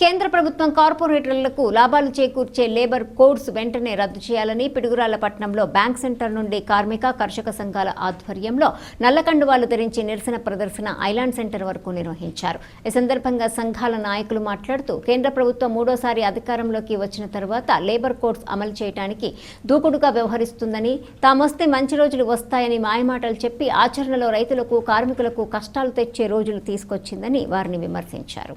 కేంద్ర ప్రభుత్వం కార్పొరేటర్లకు లాభాలు చేకూర్చే లేబర్ కోడ్స్ వెంటనే రద్దు చేయాలని పిడుగురాల బ్యాంక్ సెంటర్ నుండి కార్మిక కర్షక సంఘాల ఆధ్వర్యంలో నల్లకండువాలు ధరించి నిరసన ప్రదర్శన ఐలాండ్ సెంటర్ వరకు నిర్వహించారు. ఈ సందర్భంగా సంఘాల నాయకులు మాట్లాడుతూ కేంద్ర ప్రభుత్వం మూడోసారి అధికారంలోకి వచ్చిన తర్వాత లేబర్ కోడ్స్ అమలు చేయడానికి దూకుడుగా వ్యవహరిస్తుందని తామొస్తే మంచి రోజులు వస్తాయని మాయమాటలు చెప్పి ఆచరణలో రైతులకు కార్మికులకు కష్టాలు తెచ్చే రోజులు తీసుకొచ్చిందని వారిని విమర్శించారు.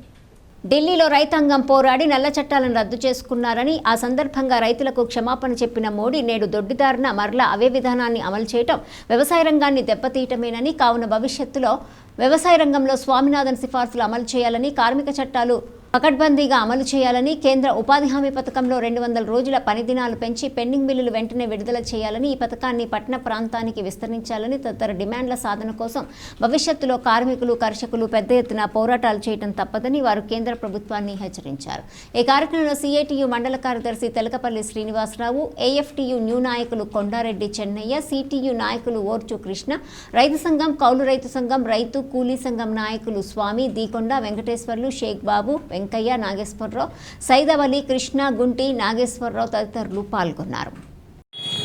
ఢిల్లీలో రైతాంగం పోరాడి నల్ల చట్టాలను రద్దు చేసుకున్నారని ఆ సందర్భంగా రైతులకు క్షమాపణ చెప్పిన మోడీ నేడు దొడ్డిదారిన మరలా అవే విధానాన్ని అమలు చేయటం వ్యవసాయ రంగాన్ని దెబ్బతీయటమేనని కావున భవిష్యత్తులో వ్యవసాయ రంగంలో స్వామినాథన్ సిఫార్సులు అమలు చేయాలని కార్మిక చట్టాలు పకడ్బందీగా అమలు చేయాలని కేంద్ర ఉపాధి హామీ పథకంలో రెండు వందల రోజుల పనిదినాలు పెంచి పెండింగ్ బిల్లులు వెంటనే విడుదల చేయాలని ఈ పథకాన్ని పట్టణ ప్రాంతానికి విస్తరించాలని తదితర డిమాండ్ల సాధన కోసం భవిష్యత్తులో కార్మికులు కర్షకులు పెద్ద ఎత్తున పోరాటాలు చేయడం తప్పదని వారు కేంద్ర ప్రభుత్వాన్ని హెచ్చరించారు. ఈ కార్యక్రమంలో సిఐటియు మండల కార్యదర్శి తెలకపల్లి శ్రీనివాసరావు ఏఎఫ్టియు న్యూ నాయకులు కొండారెడ్డి చెన్నయ్య సిటియు నాయకులు ఓర్చు కృష్ణ రైతు సంఘం కౌలు రైతు సంఘం రైతు కూలీ సంఘం నాయకులు స్వామి దీకొండ వెంకటేశ్వర్లు షేక్ బాబు వెంకయ్య నాగేశ్వరరావు సైదవలి కృష్ణ గుంటి నాగేశ్వరరావు తదితరులు పాల్గొన్నారు.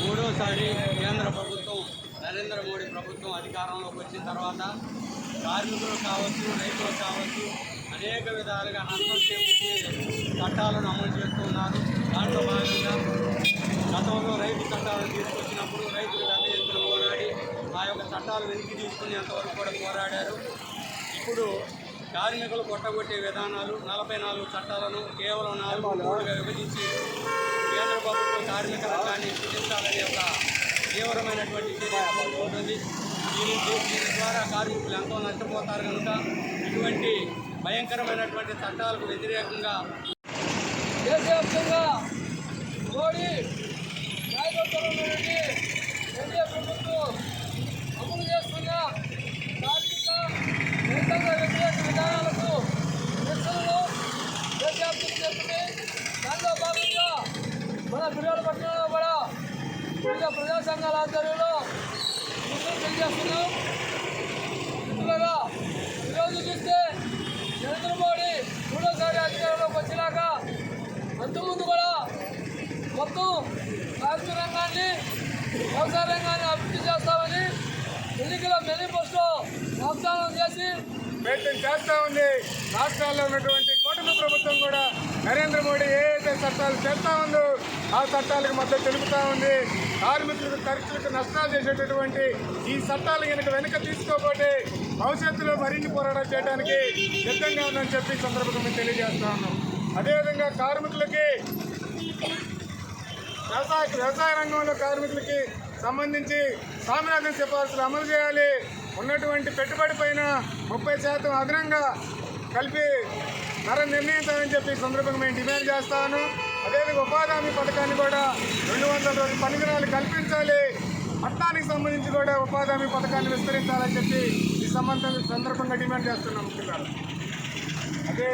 మూడోసారి కేంద్ర ప్రభుత్వం నరేంద్ర మోడీ ప్రభుత్వం అధికారంలోకి వచ్చిన తర్వాత కార్మికులు కావచ్చు రైతులు కావచ్చు అనేక విధాలుగా నష్టం చట్టాలను అమలు చేస్తున్నారు. దాంట్లో భాగంగా గతంలో రైతు చట్టాలను తీసుకొచ్చినప్పుడు రైతులు పెద్ద ఎత్తున పోరాడి ఆ యొక్క చట్టాలు వెనక్కి తీసుకునేంత కూడా పోరాడారు. ఇప్పుడు కార్మికులు కొట్టగొట్టే విధానాలు నలభై నాలుగు చట్టాలను కేవలం నాలుగు మూడుగా విభజించి కేంద్ర ప్రభుత్వం కార్మిక రంగాన్ని సృష్టించాలనే ఒక తీవ్రమైనటువంటి చర్య ఉంటుంది దీని దీని ద్వారా కార్మికులు ఎంతో నష్టపోతారు కనుక ఇటువంటి భయంకరమైనటువంటి చట్టాలకు వ్యతిరేకంగా దేశవ్యాప్తంగా మోడీ నాయకత్వంలో నుండి ఎన్డీఏ ప్రభుత్వం అమలు చేస్తున్న కార్మిక రైతాంగ వ్యతిరేక విధానాలకు నిరసనలు దేశవ్యాప్తం చేస్తుంది. దానిలో భాగంగా మన పిల్లల పట్టణంలో కూడా వివిధ ప్రజా సంఘాల ఆధ్వర్యంలో నిరసన తెలియజేస్తున్నాం మిత్రులారా ఈరోజు చూస్తే నరేంద్ర మోడీ మూడోసారి అధికారంలోకి వచ్చినాక అంతకుముందు కూడా మొత్తం కార్మిక రంగాన్ని వ్యవసాయ రంగాన్ని అభివృద్ధి చేస్తామని ఎన్నికల మేనిఫెస్టో వాగ్దానం చేసి ప్రయత్నం చేస్తూ ఉంది. రాష్ట్రాల్లో ఉన్నటువంటి కూటమి ప్రభుత్వం కూడా నరేంద్ర మోడీ ఏ అయితే చట్టాలు చేస్తూ ఉందో ఆ చట్టాలకు మద్దతు తెలుపుతూ ఉంది. కార్మికులకు ఖర్చులకు నష్టాలు చేసేటటువంటి ఈ చట్టాలు కనుక వెనుక తీసుకోకపోతే భవిష్యత్తులో మరిన్ని పోరాటం చేయడానికి సిద్ధంగా ఉందని చెప్పి సందర్భంగా మేము తెలియజేస్తా ఉన్నాం. అదేవిధంగా కార్మికులకి వ్యవసాయ వ్యవసాయ రంగంలో కార్మికులకి సంబంధించి స్వామినాథన్ సిఫార్సులు అమలు చేయాలి. ఉన్నటువంటి పెట్టుబడి పైన ముప్పై శాతం అదనంగా కలిపి ధర నిర్ణయించాలని చెప్పి సందర్భంగా మేము డిమాండ్ చేస్తాను. అదేవిధంగా ఉపాధి హామీ పథకాన్ని కూడా రెండు వందల రోజుల పనికిరాలు కల్పించాలి. పట్టణానికి సంబంధించి కూడా ఉపాధి హామీ పథకాన్ని విస్తరించాలని చెప్పి ఈ సంబంధం సందర్భంగా డిమాండ్ చేస్తున్నాం ముఖ్యంగా. అదే